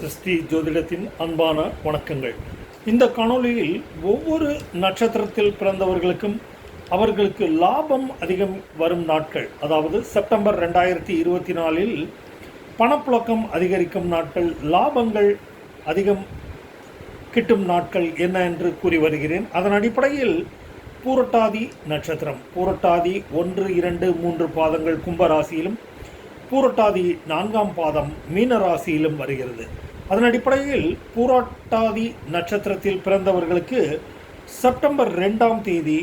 சிருஷ்டி ஜோதிடத்தின் அன்பான வணக்கங்கள். இந்த காணொளியில் ஒவ்வொரு நட்சத்திரத்தில் பிறந்தவர்களுக்கும் அவர்களுக்கு லாபம் அதிகம் வரும் நாட்கள். அதாவது செப்டம்பர் ரெண்டாயிரத்தி இருபத்தி நாலில் பணப்புழக்கம் அதிகரிக்கும் நாட்கள் லாபங்கள் அதிகம் கிட்டும் நாட்கள் என்ன என்று கூறி வருகிறேன். அதன் அடிப்படையில் பூரட்டாதி நட்சத்திரம் பூரட்டாதி ஒன்று இரண்டு மூன்று பாதங்கள் கும்பராசியிலும் பூரட்டாதி நான்காம் பாதம் மீன ராசியிலும் வருகிறது. அதன் அடிப்படையில் பூராட்டாதி நட்சத்திரத்தில் பிறந்தவர்களுக்கு செப்டம்பர் ரெண்டாம் தேதி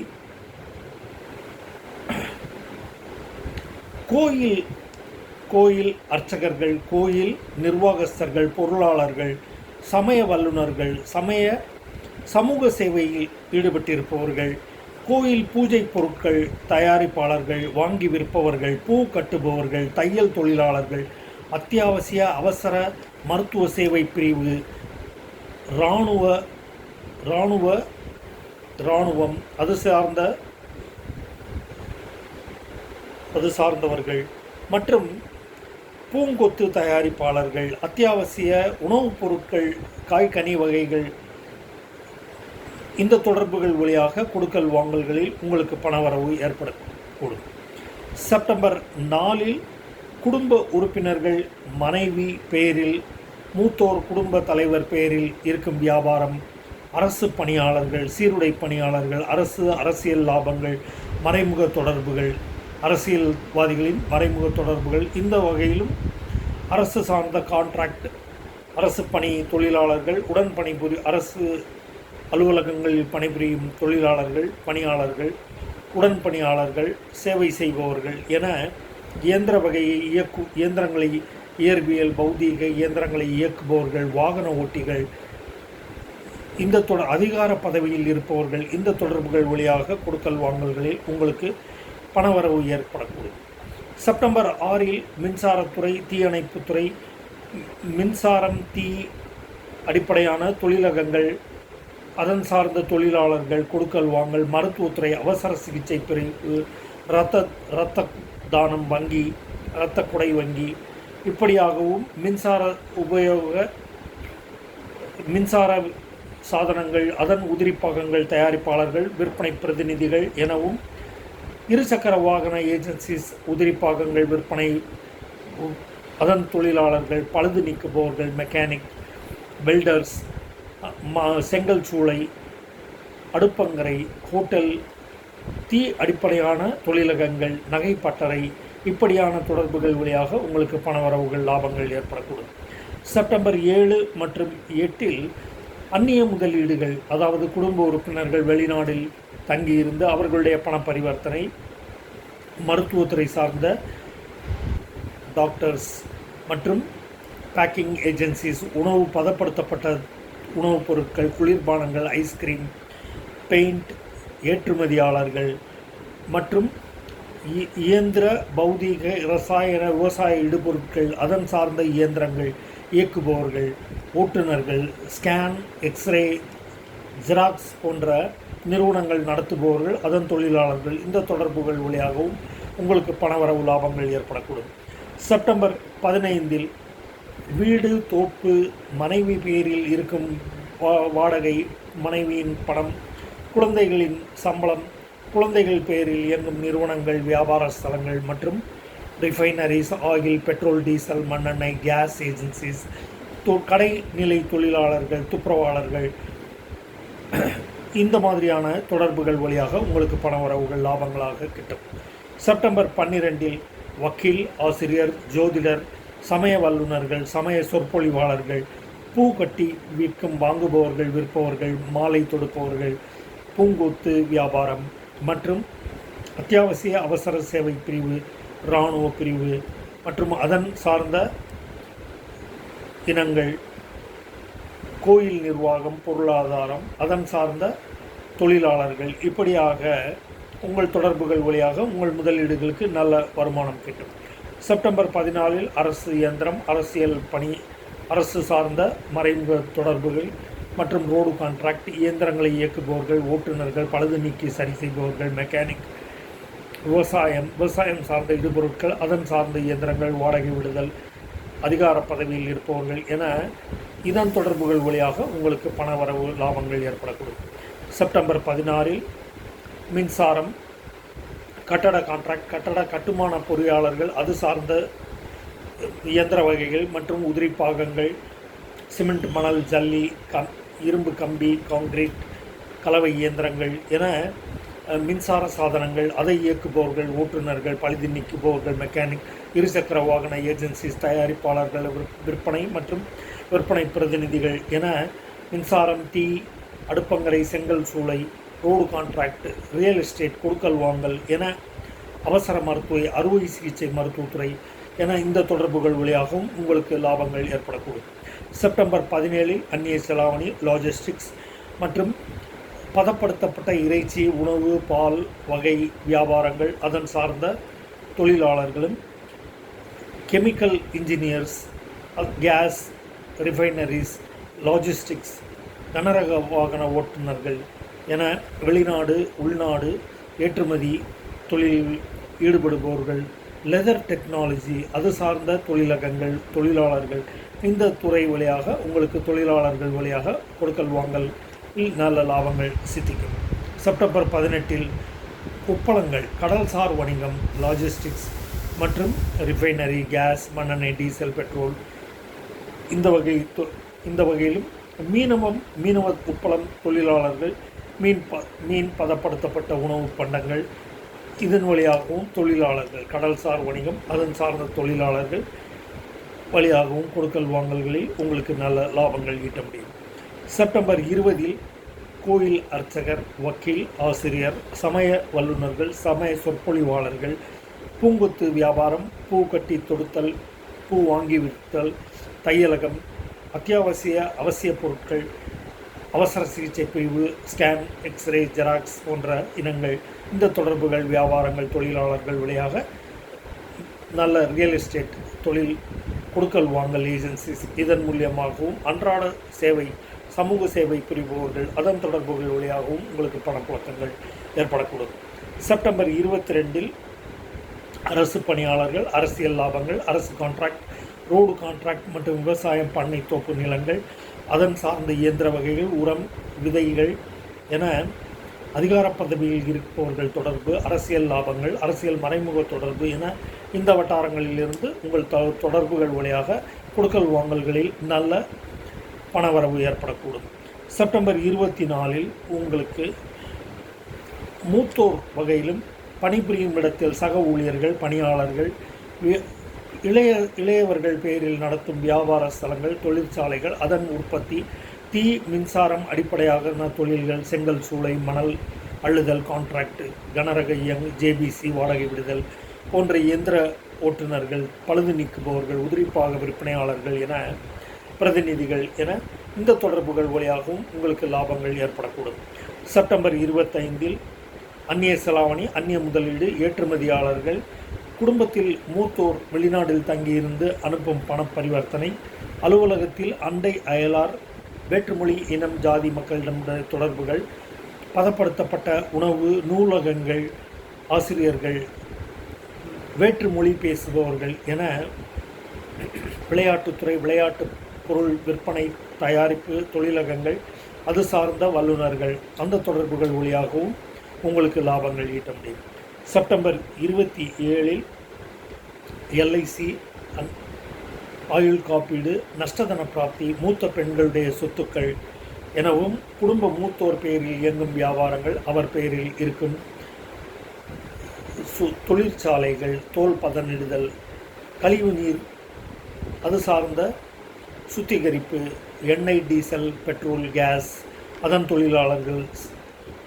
கோயில் கோயில் அர்ச்சகர்கள் கோயில் நிர்வாகஸ்தர்கள் பொருளாளர்கள் சமய வல்லுநர்கள் சமய சமூக சேவையில் ஈடுபட்டிருப்பவர்கள் கோயில் பூஜை பொருட்கள் தயாரிப்பாளர்கள் வாங்கி விற்பவர்கள் பூ கட்டுபவர்கள் தையல் தொழிலாளர்கள் அத்தியாவசிய அவசர மருத்துவ சேவை பிரிவு. இராணுவ இராணுவ இராணுவம். அது சார்ந்த அது சார்ந்தவர்கள். மற்றும் பூங்கொத்து தயாரிப்பாளர்கள் அத்தியாவசிய உணவுப் பொருட்கள் காய்கனி வகைகள். இந்த தொடர்புகள் வழியாக கொடுக்கல் வாங்கல்களில் உங்களுக்கு பணவரவு ஏற்படக்கூடும். செப்டம்பர் நாலில் குடும்ப உறுப்பினர்கள் மனைவி பெயரில் மூத்தோர் குடும்ப தலைவர் பெயரில் இருக்கும் வியாபாரம் அரசு பணியாளர்கள் சீருடை பணியாளர்கள் அரசு அரசியல் லாபங்கள் மறைமுக தொடர்புகள் அரசியல்வாதிகளின் மறைமுக தொடர்புகள் இந்த வகையிலும் அரசு சார்ந்த கான்ட்ராக்ட் அரசு பணி தொழிலாளர்கள் உடன் பணிபுரி அரசு அலுவலகங்களில் பணிபுரியும் தொழிலாளர்கள் பணியாளர்கள் உடன் பணியாளர்கள் சேவை செய்பவர்கள் என இயந்திர வகையை இயக்கு இயந்திரங்களை இயற்பியல் பௌதீக இயந்திரங்களை இயக்குபவர்கள் வாகன ஓட்டிகள் இந்த தொடர் அதிகார பதவியில் இருப்பவர்கள் இந்த தொடர்புகள் வழியாக கொடுக்கல் வாங்கல்களில் உங்களுக்கு பணவரவு ஏற்படக்கூடும். செப்டம்பர் ஆறில் மின்சாரத்துறை தீயணைப்புத்துறை மின்சாரம் தீ அடிப்படையான தொழிலகங்கள் அதன் சார்ந்த தொழிலாளர்கள் கொடுக்கல் வாங்கல் மருத்துவத்துறை அவசர சிகிச்சை பிரிவு இரத்த இரத்த தானம் வங்கி இரத்த குடை வங்கி இப்படியாகவும் மின்சார உபயோக மின்சார சாதனங்கள் அதன் உதிரிப்பாகங்கள் தயாரிப்பாளர்கள் விற்பனை பிரதிநிதிகள் எனவும் இருசக்கர வாகன ஏஜென்சிஸ் உதிரிப்பாகங்கள் விற்பனை அதன் தொழிலாளர்கள் பழுது நீக்குபவர்கள் மெக்கானிக் வெல்டர்ஸ் செங்கல் சூளை அடுப்பங்கரை ஹோட்டல் தீ அடிப்படையான தொழிலகங்கள் நகை பட்டறை இப்படியான தொடர்புகள் வழியாக உங்களுக்கு பணவரவுகள் லாபங்கள் ஏற்படக்கூடும். செப்டம்பர் ஏழு மற்றும் எட்டில் அந்நிய முதலீடுகள் அதாவது குடும்ப உறுப்பினர்கள் வெளிநாட்டில் தங்கியிருந்து அவர்களுடைய பண பரிவர்த்தனை மருத்துவத்துறை சார்ந்த டாக்டர்ஸ் மற்றும் பேக்கிங் ஏஜென்சிஸ் உணவு பதப்படுத்தப்பட்ட உணவுப் பொருட்கள் குளிர்பானங்கள் ஐஸ்கிரீம் பெயிண்ட் ஏற்றுமதியாளர்கள் மற்றும் இயந்திர பௌதீக ரசாயன விவசாய இடுபொருட்கள் அதன் சார்ந்த இயந்திரங்கள் இயக்குபவர்கள் ஓட்டுநர்கள் ஸ்கேன் எக்ஸ்ரே ஜெராக்ஸ் போன்ற நிறுவனங்கள் நடத்துபவர்கள் அதன் தொழிலாளர்கள் இந்த தொடர்புகள் வழியாகவும் உங்களுக்கு பணவரவு லாபங்கள் ஏற்படக்கூடும். செப்டம்பர் பதினைந்தில் வீடு தோப்பு மனைவி பேரில் இருக்கும் வாடகை மனைவியின் பணம் குழந்தைகளின் சம்பளம் குழந்தைகள் பெயரில் இயங்கும் நிறுவனங்கள் வியாபார ஸ்தலங்கள் மற்றும் ரிஃபைனரிஸ் ஆயில் பெட்ரோல் டீசல் மண்ணெண்ணெய் கேஸ் ஏஜென்சிஸ் கடைநிலை தொழிலாளர்கள் துப்புரவாளர்கள். இந்த மாதிரியான தொடர்புகள் வழியாக உங்களுக்கு பண வரவுகள் லாபங்களாக கிட்டும். செப்டம்பர் பன்னிரெண்டில் வக்கீல் ஆசிரியர் ஜோதிடர் சமய வல்லுநர்கள் சமய சொற்பொழிவாளர்கள் பூ கட்டி விற்கும் வாங்குபவர்கள் விற்பவர்கள் மாலை தொடுப்பவர்கள் பூங்கொத்து வியாபாரம் மற்றும் அத்தியாவசிய அவசர சேவை பிரிவு இராணுவ பிரிவு மற்றும் அதன் சார்ந்த இனங்கள் கோயில் நிர்வாகம் பொருளாதாரம் அதன் சார்ந்த தொழிலாளர்கள். இப்படியாக உங்கள் தொடர்புகள் வழியாக உங்கள் முதலீடுகளுக்கு நல்ல வருமானம் கிட்டும். செப்டம்பர் பதினாலில் அரசு இயந்திரம் அரசியல் பணி அரசு சார்ந்த மறைமுக தொடர்புகள் மற்றும் ரோடு கான்ட்ராக்ட் இயந்திரங்களை இயக்குபவர்கள் ஓட்டுநர்கள் பழுது நீக்கி சரி செய்பவர்கள் மெக்கானிக் விவசாயம் விவசாயம் சார்ந்த இடுபொருட்கள் அதன் சார்ந்த இயந்திரங்கள் வாடகை விடுதல் அதிகார பதவியில் இருப்பவர்கள் என இதன் தொடர்புகள் வழியாக உங்களுக்கு பண வரவு லாபங்கள் ஏற்படக்கூடும். செப்டம்பர் பதினாறில் மின்சாரம் கட்டட கான்ட்ராக்ட் கட்டட கட்டுமான பொறியாளர்கள் அது சார்ந்த இயந்திர வகைகள் மற்றும் உதிரி பாகங்கள் சிமெண்ட் மணல் ஜல்லி க இரும்பு கம்பி காங்கிரீட் கலவை இயந்திரங்கள் என மின்சார சாதனங்கள் அதை இயக்குபவர்கள் ஓட்டுநர்கள் பழுது நீக்குபவர்கள் மெக்கானிக் இருசக்கர வாகன ஏஜென்சிஸ் தயாரிப்பாளர்கள் விற்- விற்பனை மற்றும் விற்பனை பிரதிநிதிகள் என மின்சாரம் டீ அடுப்பங்கரை செங்கல் சூளை ரோடு கான்ட்ராக்ட் ரியல் எஸ்டேட் கொடுக்கல் வாங்கல் என அவசர மருத்துவ அறுவை சிகிச்சை மருத்துவத்துறை என இந்த தொடர்புகள் வழியாகவும் உங்களுக்கு லாபங்கள் ஏற்படக்கூடும். செப்டம்பர் பதினேழில் அந்நிய செலாவணி லாஜிஸ்டிக்ஸ் மற்றும் பதப்படுத்தப்பட்ட இறைச்சி உணவு பால் வகை வியாபாரங்கள் அதன் சார்ந்த தொழிலாளர்களும் chemical engineers gas refineries logistics கனரக வாகன ஓட்டுநர்கள் என வெளிநாடு உள்நாடு ஏற்றுமதி தொழிலில் ஈடுபடுபவர்கள் லெதர் டெக்னாலஜி அது சார்ந்த தொழிலகங்கள் தொழிலாளர்கள் இந்த துறை வழியாக உங்களுக்கு தொழிலாளர்கள் வழியாக கொடுக்கல் வாங்கல் நல்ல லாபங்கள் சித்திக்கும். செப்டம்பர் பதினெட்டில் உப்பளங்கள் கடல்சார் வணிகம் லாஜிஸ்டிக்ஸ் மற்றும் ரிஃபைனரி கேஸ் மண்ணெண்ணெய் டீசல் பெட்ரோல் இந்த வகை தொ- இந்த வகையிலும் மீனவம் மீனவ உப்பளம் தொழிலாளர்கள் மீன் ப மீன் பதப்படுத்தப்பட்ட உணவு பண்டங்கள் இதன் வழியாகவும் தொழிலாளர்கள் கடல்சார் வணிகம் அதன் சார்ந்த தொழிலாளர்கள் வழியாகவும் கொடுக்கல் வாங்கல்களில் உங்களுக்கு நல்ல லாபங்கள் ஈட்ட முடியும். செப்டம்பர் இருபதில் கோயில் அர்ச்சகர் வக்கீல் ஆசிரியர் சமய வல்லுநர்கள் சமய சொற்பொழிவாளர்கள் பூங்கொத்து வியாபாரம் பூ கட்டி தொடுத்தல் பூ வாங்கி விற்றல் தையலகம் அத்தியாவசிய அவசிய பொருட்கள் அவசர சிகிச்சை பிரிவு ஸ்கேன் எக்ஸ்ரே ஜெராக்ஸ் போன்ற இனங்கள் இந்த தொடர்புகள் வியாபாரங்கள் தொழிலாளர்கள் வழியாக நல்ல ரியல் எஸ்டேட் தொழில் கொடுக்கல் வாங்கல் ஏஜென்சிஸ் இதன் மூலியமாகவும் அன்றாட சேவை சமூக சேவை புரிபவர்கள் அதன் தொடர்புகள் வழியாகவும் உங்களுக்கு பணப்புழக்கங்கள் ஏற்படக்கூடும். செப்டம்பர் இருபத்தி ரெண்டில் அரசு பணியாளர்கள் அரசியல் லாபங்கள் அரசு கான்ட்ராக்ட் ரோடு கான்ட்ராக்ட் மற்றும் விவசாயம் பண்ணை தோப்பு நிலங்கள் அதன் சார்ந்த இயந்திர வகைகள் உரம் விதைகள் என அதிகார பதவியில் இருப்பவர்கள் தொடர்பு அரசியல் லாபங்கள் அரசியல் மறைமுக தொடர்பு என இந்த வட்டாரங்களிலிருந்து உங்கள் தொ தொடர்புகள் வழியாக கொடுக்கல் வாங்கல்களில் நல்ல பணவரவு ஏற்படக்கூடும். செப்டம்பர் இருபத்தி நாலில் உங்களுக்கு மூத்தோர் வகையிலும் பணிபுரியும் இடத்தில் சக ஊழியர்கள் பணியாளர்கள் இளைய இளையவர்கள் பெயரில் நடத்தும் வியாபார ஸ்தலங்கள் தொழிற்சாலைகள் அதன் உற்பத்தி தீ மின்சாரம் அடிப்படையாக தொழில்கள் செங்கல் சூளை மணல் அள்ளுதல் கான்ட்ராக்ட் கனரக இயங்கு ஜேபிசி வாடகை விடுதல் போன்ற இயந்திர ஓட்டுநர்கள் பழுது நீக்குபவர்கள் உதிரிப்பாக விற்பனையாளர்கள் என பிரதிநிதிகள் என இந்த தொடர்புகள் வழியாகவும் உங்களுக்கு லாபங்கள் ஏற்படக்கூடும். செப்டம்பர் இருபத்தைந்தில் அந்நிய செலாவணி அந்நிய முதலீடு ஏற்றுமதியாளர்கள் குடும்பத்தில் மூத்தோர் வெளிநாட்டில் தங்கியிருந்து அனுப்பும் பண பரிவர்த்தனை அலுவலகத்தில் அண்டை அயலார் வேற்றுமொழி இனம் ஜாதி மக்களிடம் தொடர்புகள் பதப்படுத்தப்பட்ட உணவு நூலகங்கள் ஆசிரியர்கள் வேற்று மொழி பேசுபவர்கள் என விளையாட்டுத்துறை விளையாட்டு பொருள் விற்பனை தயாரிப்பு தொழிலகங்கள் அது சார்ந்த வல்லுநர்கள். அந்த தொடர்புகள் வழியாகவும் உங்களுக்கு லாபங்கள் ஈட்ட முடியும். செப்டம்பர் இருபத்தி ஏழில் எல்ஐசி ஆயுள் காப்பீடு நஷ்டதன பிராப்தி மூத்த பெண்களுடைய சொத்துக்கள் எனவும் குடும்ப மூத்தோர் பெயரில் இயங்கும் வியாபாரங்கள் அவர் பெயரில் இருக்கும். சு தொழிற்சாலைகள் தோல் பதனிடுதல் கழிவு நீர் அது சார்ந்த சுத்திகரிப்பு எண்ணெய் டீசல் பெட்ரோல் கேஸ் அதன் தொழிலாளர்கள்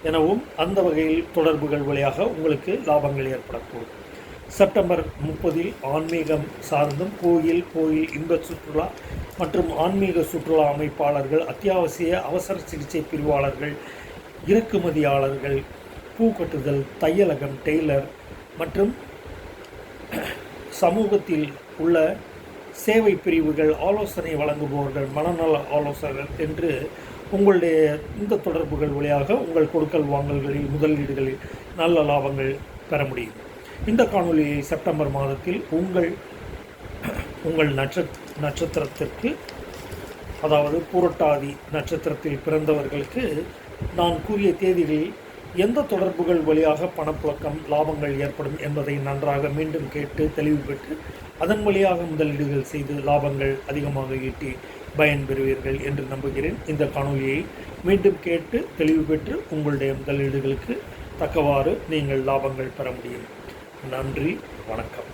எனவும் அந்த வகையில் தொடர்புகள் வழியாக உங்களுக்கு லாபங்கள் ஏற்படக்கூடும். செப்டம்பர் முப்பதில் ஆன்மீகம் சார்ந்தும் கோயில் கோயில் இன்ப சுற்றுலா மற்றும் ஆன்மீக சுற்றுலா அமைப்பாளர்கள் அத்தியாவசிய அவசர சிகிச்சை பிரிவாளர்கள் இறக்குமதியாளர்கள் பூக்கட்டுதல் தையலகம் டெய்லர் மற்றும் சமூகத்தில் உள்ள சேவை பிரிவுகள் ஆலோசனை வழங்குபவர்கள் மனநல ஆலோசகர்கள் என்று உங்களுடைய இந்த தொடர்புகள் வழியாக உங்கள் கொடுக்கல் வாங்கல்களில் முதலீடுகளில் நல்ல லாபங்கள் பெற முடியும். இந்த காணொலியை செப்டம்பர் மாதத்தில் உங்கள் உங்கள் நட்ச நட்சத்திரத்திற்கு அதாவது புரட்டாதி நட்சத்திரத்தில் பிறந்தவர்களுக்கு நான் கூறிய தேதிகளில் எந்த தொடர்புகள் வழியாக பணப்புழக்கம் லாபங்கள் ஏற்படும் என்பதை நன்றாக மீண்டும் கேட்டு தெளிவு பெற்று அதன் வழியாக முதலீடுகள் செய்து லாபங்கள் அதிகமாக ஈட்டி பயன் பெறுவீர்கள் என்று நம்புகிறேன். இந்த காணொலியை மீண்டும் கேட்டு தெளிவு பெற்று உங்களுடைய முதலீடுகளுக்கு தக்கவாறு நீங்கள் லாபங்கள் பெற முடியும். நன்றி வணக்கம்.